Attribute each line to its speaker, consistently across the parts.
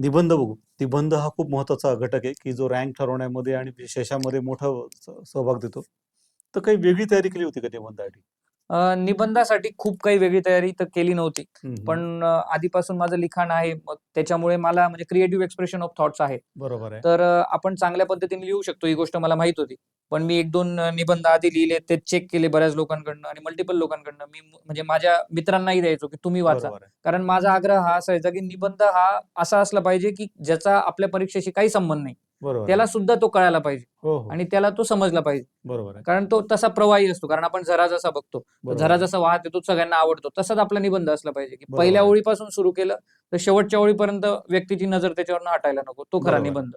Speaker 1: निबंध बघू. निबंध हा खूप महत्त्वाचा घटक आहे की जो रँक ठरवण्यामध्ये आणि विशेषामध्ये मोठा सहभाग देतो. तर काही वेगळी तयारी केली होती का निबंधासाठी?
Speaker 2: निबंधासाठी खूप काही वेगळी तयारी तर केली नव्हती. पण आधीपासून माझं लिखाण आहे मग त्याच्यामुळे मला म्हणजे क्रिएटिव्ह एक्सप्रेशन ऑफ थॉट्स आहे.
Speaker 1: बरोबर
Speaker 2: तर आपण चांगल्या पद्धतीने लिहू शकतो ही गोष्ट मला माहीत होती. पण मी एक दोन निबंध आधी लिहिले ते चेक केले बऱ्याच लोकांकडनं आणि मल्टिपल लोकांकडनं. मी म्हणजे माझ्या मित्रांनाही द्यायचो की तुम्ही वाचा. कारण माझा आग्रह हा असायचा की निबंध हा असा असला पाहिजे की ज्याचा आपल्या परीक्षेशी काही संबंध नाही.
Speaker 1: बरोबर
Speaker 2: त्याला. सुद्धा तो कळायला पाहिजे
Speaker 1: हो हो
Speaker 2: आणि त्याला तो समजला पाहिजे
Speaker 1: बरोबर आहे
Speaker 2: कारण तो तसा प्रवाही असतो कारण आपण झरा जसा बघतो
Speaker 1: बरोबर
Speaker 2: झरा. जसा वाहत येतो सगळ्यांना आवडतो तसाच आपला निबंध असला पाहिजे की
Speaker 1: बरोबर
Speaker 2: पहिल्या. ओळीपासून सुरू केलं तर शेवटच्या ओळीपर्यंत व्यक्तीची नजर त्याच्यावर हटायला नको तो खरा
Speaker 1: बरोबर.
Speaker 2: निबंध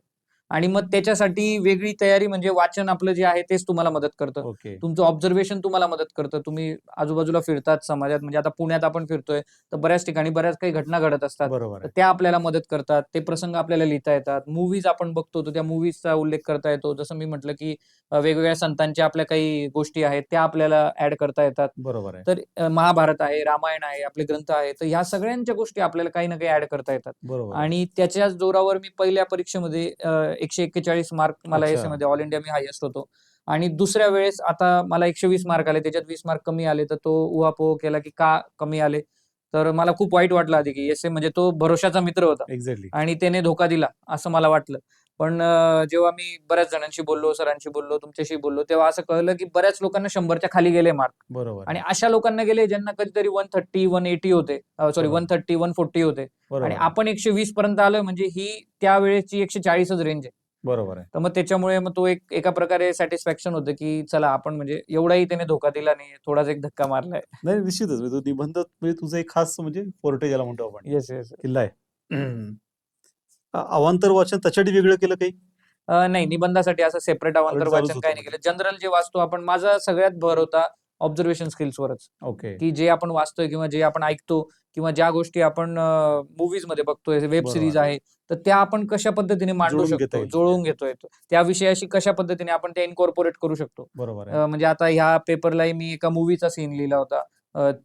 Speaker 2: आणि मग त्याच्यासाठी वेगळी तयारी म्हणजे वाचन आपलं जे आहे तेच तुम्हाला मदत करतं.
Speaker 1: ओके.
Speaker 2: तुमचं ऑब्झर्वेशन तुम्हाला मदत करतं. तुम्ही आजूबाजूला फिरतात समाजात म्हणजे आता पुण्यात आपण फिरतोय तर बऱ्याच ठिकाणी बऱ्याच काही घटना घडत असतात.
Speaker 1: बरोबर
Speaker 2: तर त्या आपल्याला मदत करतात. ते प्रसंग आपल्याला लिहिता येतात. मूवीज आपण बघतो तर त्या मूवीजचा उल्लेख करता येतो. जसं मी म्हटलं की वेगवेगळ्या संतांच्या आपल्या काही गोष्टी आहेत त्या आपल्याला ऍड करता येतात.
Speaker 1: बरोबर आहे.
Speaker 2: तर महाभारत आहे रामायण आहे आपले ग्रंथ आहे तर ह्या सगळ्यांच्या गोष्टी आपल्याला काही ना काही ऍड करता येतात.
Speaker 1: बरोबर.
Speaker 2: आणि त्याच्याच जोरावर मी पहिल्या परीक्षेमध्ये एकशे एक्केचाळीस मार्क मला
Speaker 1: अच्छा.
Speaker 2: एसमध्ये ऑल इंडिया मी हायेस्ट होतो. आणि दुसऱ्या वेळेस आता मला एकशे वीस मार्क आले त्याच्यात वीस मार्क कमी आले तर तो उहापोह केला की का कमी आले? तर मला खूप वाईट वाटलं आधी की एस म्हणजे तो भरोशाचा मित्र होता.
Speaker 1: एक्झॅक्टली
Speaker 2: आणि त्याने धोका दिला असं मला वाटलं. पण जेव्हा मी बऱ्याच जणांशी बोललो सरांशी बोललो तुमच्याशी बोललो तेव्हा असं कळलं की बऱ्याच लोकांना शंभरच्या खाली गेले मार्क
Speaker 1: बरोबर.
Speaker 2: आणि. अशा लोकांना गेले ज्यांना कधीतरी वन थर्टी वन एटी होते. Sorry. One thirty one forty होते. आणि. आपण एकशे वीस पर्यंत आलोय म्हणजे ही त्यावेळेसची एकशे चाळीसच रेंज आहे.
Speaker 1: बरोबर आहे.
Speaker 2: तर मग त्याच्यामुळे मग तो एक एका प्रकारे सॅटिस्फॅक्शन होतं की चला आपण म्हणजे एवढाही त्याने धोका दिला नाही थोडाच एक धक्का मारलाय.
Speaker 1: नाही निश्चितच. म्हणजे तो निबंध म्हणजे तुझं एक खास म्हणजे फोर्टे ज्याला म्हणतो आपण.
Speaker 2: येस येस
Speaker 1: किल्ला आहे. अवांतर वाचन त्याच्यासाठी वेगळं केलं काही?
Speaker 2: नाही निबंधासाठी असं सेपरेट अवांतर वाचन काही नाही. केलं. जनरल जे वाचतो आपण माझा सगळ्यात भर होता ऑब्झर्वेशन स्किल्सवरच
Speaker 1: ओके.
Speaker 2: की जे आपण वाचतोय किंवा जे आपण ऐकतो किंवा ज्या गोष्टी आपण मुव्हीजमध्ये बघतोय वेब. सिरीज आहे तर त्या आपण कशा पद्धतीने मांडू शकतो. जुळवून घेतोय त्या विषयाशी कशा पद्धतीने आपण त्या इन्कॉर्पोरेट करू शकतो.
Speaker 1: बरोबर
Speaker 2: म्हणजे आता ह्या पेपरलाही मी एका मूवीचा सीन लिहिला होता.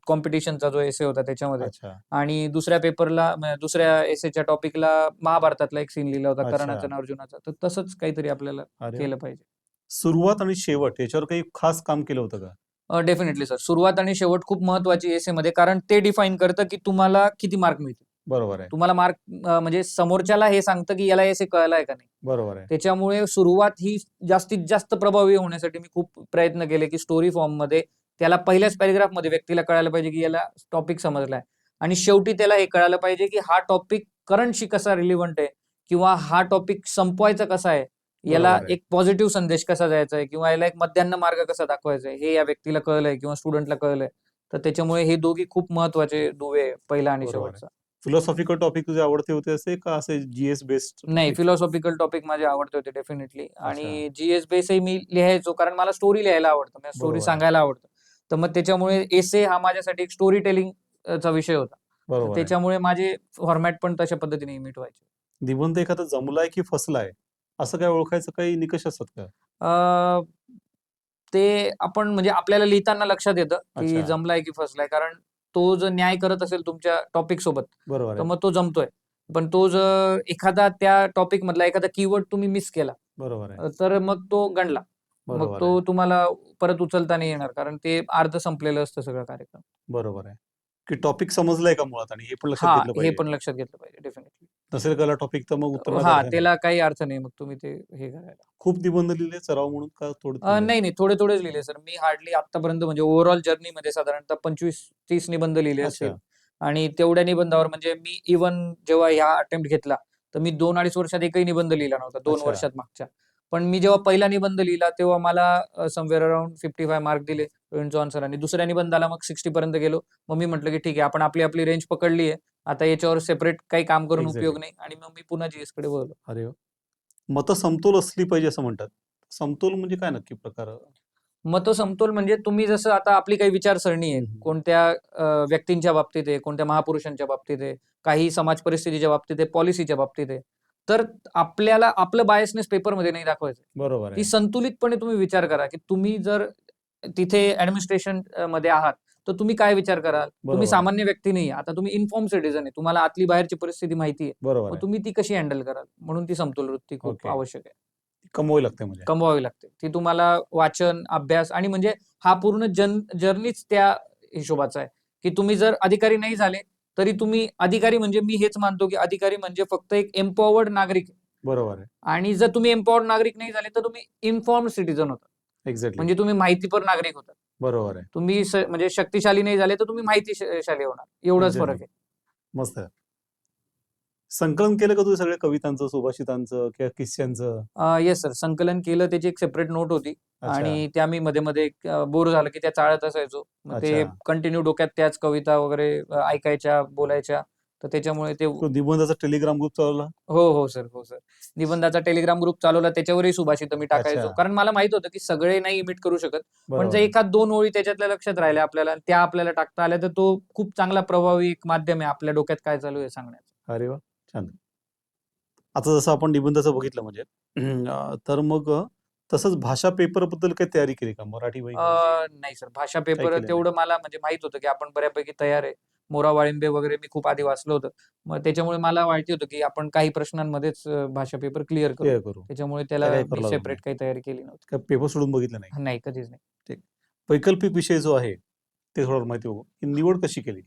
Speaker 2: कॉम्पिटिशनचा जो एसे होता त्याच्यामध्ये. आणि दुसऱ्या पेपरला दुसऱ्या एसेच्या टॉपिकला महाभारतातला एक सीन लिहिला होता. कर्णाचा आणि अर्जुनाचा. तर तसंच काहीतरी आपल्याला. केलं पाहिजे.
Speaker 1: सुरुवात आणि शेवट याच्यावर काही खास काम केलं होतं का?
Speaker 2: डेफिनेटली सर सुरुवात आणि शेवट खूप महत्वाची एसे मध्ये कारण ते डिफाईन करतं की तुम्हाला किती मार्क मिळतील.
Speaker 1: बरोबर आहे.
Speaker 2: तुम्हाला मार्क म्हणजे समोरच्याला हे सांगतं की याला एसे कळलाय का नाही.
Speaker 1: बरोबर आहे.
Speaker 2: त्याच्यामुळे सुरुवात ही जास्तीत जास्त प्रभावी होण्यासाठी मी खूप प्रयत्न केले की स्टोरी फॉर्ममध्ये त्याला पहिल्याच पॅरेग्राफमध्ये व्यक्तीला कळायला पाहिजे की याला टॉपिक समजलाय. आणि शेवटी त्याला हे कळायला पाहिजे की हा टॉपिक करंटशी कसा रिलिव्हंट आहे किंवा हा टॉपिक संपवायचा कसा आहे? याला. एक पॉझिटिव्ह संदेश कसा द्यायचा आहे? किंवा याला एक मध्यान्ह मार्ग कसा दाखवायचा आहे? हे या व्यक्तीला कळलंय किंवा स्टुडंटला कळलंय. तर त्याच्यामुळे हे दोघी खूप महत्त्वाचे दुवे पहिला आणि. शेवटचा.
Speaker 1: फिलॉसॉफिकल टॉपिक तुझे आवडते होते असे का असे जीएस बेस्ड
Speaker 2: नाही फिलॉसॉफिकल टॉपिक माझे आवडते होते डेफिनेटली आणि जीएस बेसही मी लिहायचो कारण मला स्टोरी लिहायला आवडतं स्टोरी
Speaker 1: बरोबर.
Speaker 2: सांगायला आवडतं. तर मग त्याच्यामुळे एसे हा माझ्यासाठी एक स्टोरी टेलिंग चा विषय होता. त्याच्यामुळे माझे फॉर्मॅट पण तशा पद्धतीने इमिट व्हायचे
Speaker 1: निबंध एखादा जमलाय की फसलाय? असं काय ओळखायचं? काही निकष असतात का?
Speaker 2: ते आपण म्हणजे आपल्याला लिहिताना लक्षात येतं की. जमलाय की फसलाय. कारण तो जर न्याय करत असेल तुमच्या टॉपिक सोबत
Speaker 1: बरोबर
Speaker 2: मग तो जमतोय. पण तो जर एखादा त्या टॉपिक मधला एखादा कीवर्ड तुम्ही मिस केला
Speaker 1: बरोबर आहे.
Speaker 2: तर मग तो गणला. मग
Speaker 1: बरोबर
Speaker 2: तो तुम्हाला परत उचलता नाही येणार कारण ते अर्ध संपलेलं असतं सगळं कार्यक्रम.
Speaker 1: बरोबर आहे. की टॉपिक समजलाय का मुळात आणि हे पण लक्षात
Speaker 2: हा
Speaker 1: घेतलं
Speaker 2: हे
Speaker 1: पाहिजे?
Speaker 2: पण लक्षात घेतलं पाहिजे डेफिनेटली
Speaker 1: नसेल कळला टॉपिक तर मग उत्तर
Speaker 2: हा त्याला काही अर्थ नाही मग तुम्ही ते हे करायला.
Speaker 1: खूप निबंध लिहिले सराव म्हणून का थोडं
Speaker 2: अं, नाही नाही थोडे थोडेच लिहिले सर. मी हार्डली आतापर्यंत म्हणजे ओव्हरऑल जर्नीमध्ये साधारणतः पंचवीस तीस निबंध लिहिले
Speaker 1: अच्छा.
Speaker 2: असतील आणि तेवढ्या निबंधावर म्हणजे मी इव्हन जेव्हा ह्या अटेम्प्ट घेतला तर मी दोन अडीच वर्षात एकही निबंध लिहिला नव्हता दोन
Speaker 1: अच्छा.
Speaker 2: वर्षात मागच्या. पण मी जेव्हा पहिला निबंध लिहिला तेव्हा मला somewhere around fifty five mark दिले रोहित जॉन्सन आणि दुसऱ्या निबंधाला मग सिक्स्टी पर्यंत गेलो मग मी म्हटलं की ठीक आहे आपण आपली आपली रेंज पकडली आहे आता याच्यावर सेपरेट काही काम करून. उपयोग नाही आणि मग मी पुन्हा जीएसकडे वळलो
Speaker 1: अरे. मतं समतोल असली पाहिजे असं म्हणतात समतोल म्हणजे काय नक्की प्रकार
Speaker 2: मग तो समतोल म्हणजे तुम्ही जसं आता आपली काही विचारसरणी आहे. कोणत्या व्यक्तींच्या बाबतीत आहे कोणत्या महापुरुषांच्या बाबतीत आहे काही समाज परिस्थितीच्या बाबतीत आहे पॉलिसीच्या बाबतीत आहे तर आपल्याला आपलं बायसनेस पेपरमध्ये नाही दाखवायचं.
Speaker 1: बरोबर
Speaker 2: ती संतुलितपणे तुम्ही विचार करा की तुम्ही जर तिथे ऍडमिनिस्ट्रेशनमध्ये आहात तर तुम्ही काय विचार कराल? तुम्ही. सामान्य व्यक्ती नाही आता तुम्ही इन्फॉर्म सिटीजन आहे. तुम्हाला आतली बाहेरची परिस्थिती माहिती आहे.
Speaker 1: बरोबर
Speaker 2: तुम्ही ती कशी हँडल कराल? म्हणून ती समतोल वृत्ती खूप. आवश्यक आहे.
Speaker 1: कमवावी लागते म्हणजे.
Speaker 2: कमवावी लागते. ती तुम्हाला वाचन अभ्यास आणि म्हणजे हा पूर्ण जन जर्नीच त्या हिशोबाचा आहे. की तुम्ही जर अधिकारी नाही झाले तरी तुम्ही अधिकारी म्हणजे मी हेच मानतो की अधिकारी म्हणजे फक्त एक एम्पॉवर्ड नागरिक.
Speaker 1: बरोबर आहे.
Speaker 2: आणि जर तुम्ही एम्पॉवर्ड नागरिक नाही झाले तर तुम्ही इन्फॉर्म सिटीजन होता.
Speaker 1: एक्झॅक्टली
Speaker 2: म्हणजे तुम्ही माहितीपर नागरिक होता.
Speaker 1: बरोबर आहे.
Speaker 2: तुम्ही म्हणजे शक्तिशाली नाही झाले तर तुम्ही माहितीशाली होणार. एवढाच. फरक आहे.
Speaker 1: मस्त. संकलन केलं का तुम्ही सगळ्या कवितांचं सुभाषितांचं किंवा किस्स्यांचं
Speaker 2: येस सर संकलन केलं त्याची एक सेपरेट नोट होती.
Speaker 1: अच्छा.
Speaker 2: आणि त्या मी मध्ये मध्ये बोर झालं की त्या चाळत असायचो. मग ते
Speaker 1: अच्छा.
Speaker 2: कंटिन्यू डोक्यात त्याच कविता वगैरे अ, ऐकायच्या बोलायच्या. तर त्याच्यामुळे ते
Speaker 1: तो निबंधाचा टेलिग्राम ग्रुप चालवला?
Speaker 2: हो हो सर हो सर निबंधाचा टेलिग्राम ग्रुप चालवला त्याच्यावरही सुभाषित मी टाकायचो.
Speaker 1: अच्छा.
Speaker 2: कारण मला माहीत होतं की सगळे नाही इमिट करू शकत. पण
Speaker 1: बरोबर.
Speaker 2: जर. एखाद दोन ओळी त्याच्यातल्या लक्षात राहिल्या आपल्याला आणि त्या आपल्याला टाकता आल्या तर तो खूप चांगला प्रभावी एक माध्यम आहे आपल्या डोक्यात काय चालू आहे सांगण्याचं.
Speaker 1: अरे वा. छान. आता जसं आपण निबंधाचं बघितलं म्हणजे तर मग तसंच भाषा पेपरबद्दल काही तयारी केली का? मराठी
Speaker 2: नाही सर. भाषा पेपर. तेवढं मला म्हणजे माहीत होतं की आपण बऱ्यापैकी तयार आहे. मोरा वाळिंबे वगैरे मी खूप आधी वाचलं होतं. मग त्याच्यामुळे मला माहिती होतं की आपण काही प्रश्नांमध्येच भाषा पेपर क्लिअर करू.
Speaker 1: क्लिअर करू.
Speaker 2: त्याच्यामुळे त्याला सेपरेट. काही तयारी केली नव्हती.
Speaker 1: पेपर सोडून बघितलं नाही?
Speaker 2: नाही कधीच नाही.
Speaker 1: वैकल्पिक विषय जो आहे ते थोडं माहिती बघू. निवड कशी केली?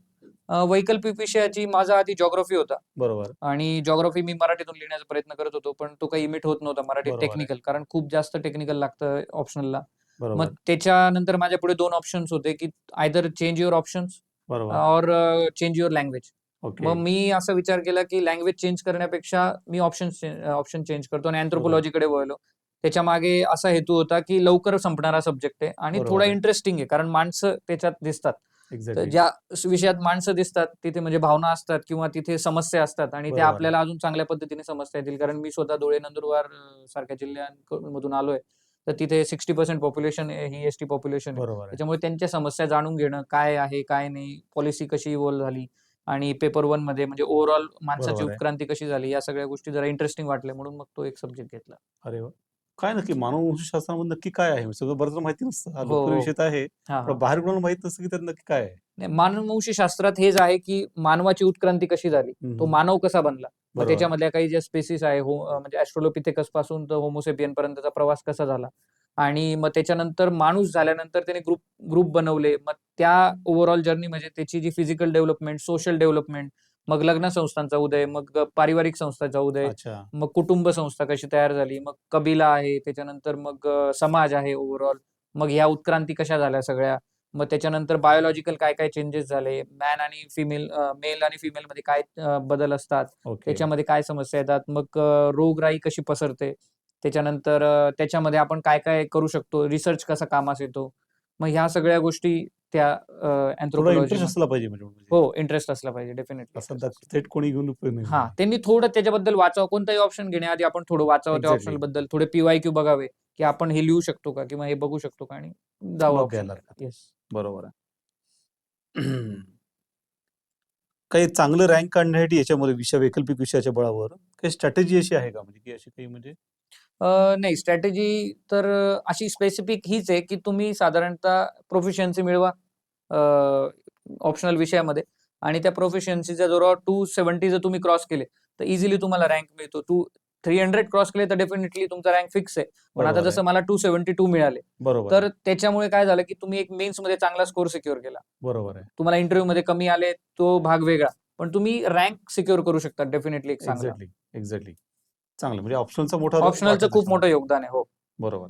Speaker 2: वैकल्पिक विषयाची माझा आधी जॉग्राफी होता.
Speaker 1: बरोबर.
Speaker 2: आणि जॉग्राफी मी मराठीतून लिहिण्याचा प्रयत्न करत होतो पण तो काही इमिट होत नव्हता मराठी. टेक्निकल कारण खूप जास्त टेक्निकल लागतं ऑप्शनलला
Speaker 1: बरोबर.
Speaker 2: मग त्याच्यानंतर माझ्या पुढे दोन ऑप्शन्स होते की आयदर चेंज युअर ऑप्शन्स
Speaker 1: बरोबर.
Speaker 2: और चेंज युअर लँग्वेज मग मी असा विचार केला की लँग्वेज चेंज करण्यापेक्षा मी ऑप्शन ऑप्शन चेंज करतो आणि अँथ्रोपॉलॉजीकडे वळलो. त्याच्यामागे असा हेतू होता की लवकर संपणारा सब्जेक्ट आहे आणि थोडा. इंटरेस्टिंग आहे कारण माणसं त्याच्यात दिसतात. तर ज्या विषयात माणसं दिसतात तिथे म्हणजे भावना असतात किंवा तिथे समस्या असतात आणि त्या. आपल्याला अजून चांगल्या पद्धतीने समजता येतील. कारण मी स्वतः धुळे नंदुरबार सारख्या जिल्ह्यांमधून आलोय. तर तिथे सिक्स्टी पर्सेंट पॉप्युलेशन ही एस टी पॉप्युलेशन त्याच्यामुळे त्यांच्या समस्या जाणून घेणं काय आहे काय नाही पॉलिसी कशी इव्हॉल्व्ह झाली आणि पेपर वनमध्ये म्हणजे ओव्हरऑल माणसाची. उत्क्रांती कशी झाली या सगळ्या गोष्टी जरा इंटरेस्टिंग वाटल्या म्हणून मग तो एक सब्जेक्ट घेतला.
Speaker 1: अरे काय नक्की? मानववंशशास्त्रामध्ये नक्की काय आहे? सगळं बरंच माहिती नसतं. हा. विषय आहे.
Speaker 2: हा
Speaker 1: पण बाहेर कोणाला माहीत नसतं की त्यात नक्की काय आहे?
Speaker 2: नाही, मानववंशी शास्त्रात हेच आहे की मानवाची उत्क्रांती कशी झाली? तो
Speaker 1: हम्म.
Speaker 2: मानव कसा बनला? मग
Speaker 1: बरोबर.
Speaker 2: त्याच्यामधल्या काही ज्या स्पेसिस आहे हो अं, म्हणजे ॲस्ट्रोलोपिथेकसपासून तर होमोसेपियन पर्यंतचा प्रवास कसा झाला? आणि मग त्याच्यानंतर माणूस झाल्यानंतर त्याने ग्रुप ग्रुप बनवले. मग त्या ओव्हरऑल जर्नी म्हणजे त्याची जी फिजिकल डेव्हलपमेंट सोशल डेव्हलपमेंट मग लग्न संस्थांचा उदय मग पारिवारिक संस्थांचा उदय
Speaker 1: अच्छा.
Speaker 2: मग कुटुंब संस्था कशी तयार झाली मग कबिला आहे त्याच्यानंतर मग अ, समाज आहे ओव्हरऑल मग ह्या उत्क्रांती कशा झाल्या सगळ्या मग त्याच्यानंतर बायोलॉजिकल काय काय चेंजेस झाले मॅन आणि फिमेल मेल आणि फिमेल मध्ये काय अ, बदल असतात
Speaker 1: ओके.
Speaker 2: त्याच्यामध्ये काय समस्या येतात मग अ, रोगराई कशी पसरते त्याच्यानंतर अ, त्याच्यामध्ये आपण काय काय करू शकतो रिसर्च कसा कामास येतो मग ह्या सगळ्या गोष्टी त्या
Speaker 1: इंटरेस्ट असला पाहिजे म्हणजे म्हणजे.
Speaker 2: हो इंटरेस्ट असला पाहिजे डेफिनेटली
Speaker 1: थेट कोणी घेऊन उपयोग नाही
Speaker 2: हा त्यांनी थोडं त्याच्याबद्दल वाचावं कोणताही ऑप्शन घेण्याआधी आपण थोडं वाचावं त्या. ऑप्शनबद्दल थोडे पीवाय क्यू बघावे की आपण हे लिहू शकतो का किंवा हे बघू शकतो का आणि जावं. येस
Speaker 1: बरोबर आहे. काही चांगलं रँक काढण्यासाठी याच्यामध्ये विषय वैकल्पिक विषयाच्या बळावर काही स्ट्रॅटेजी अशी आहे का? म्हणजे की अशी काही म्हणजे
Speaker 2: नाही स्ट्रॅटेजी तर अ, अशी स्पेसिफिक हीच आहे की तुम्ही साधारणतः प्रोफिशियन्सी मिळवा ऑप्शनल विषयामध्ये. आणि त्या प्रोफिशियन्सीच्या जोरावर टू सेव्हन्टी जर तुम्ही क्रॉस केले तर इझिली तुम्हाला रँक मिळतो. टू थ्री हंड्रेड क्रॉस केले तर डेफिनेटली तुमचा रँक फिक्स आहे. पण आता
Speaker 1: बरोबर
Speaker 2: जसं मला टू सेव्हन्टी टू मिळाले
Speaker 1: बरोबर
Speaker 2: तर
Speaker 1: आहे,
Speaker 2: त्याच्यामुळे काय झालं की तुम्ही एक मेन्समध्ये चांगला स्कोर सिक्युअर केला.
Speaker 1: बरोबर आहे.
Speaker 2: तुम्हाला इंटरव्ह्यू मध्ये कमी आले तो भाग वेगळा. पण तुम्ही रँक सिक्युअर करू शकता डेफिनेटली एक चांगला.
Speaker 1: एक्झॅक्टली एक्झॅक्टली चांगलं. म्हणजे ऑप्शनचा मोठा
Speaker 2: ऑप्शनलचं खूप मोठं योगदान आहे हो.
Speaker 1: बरोबर.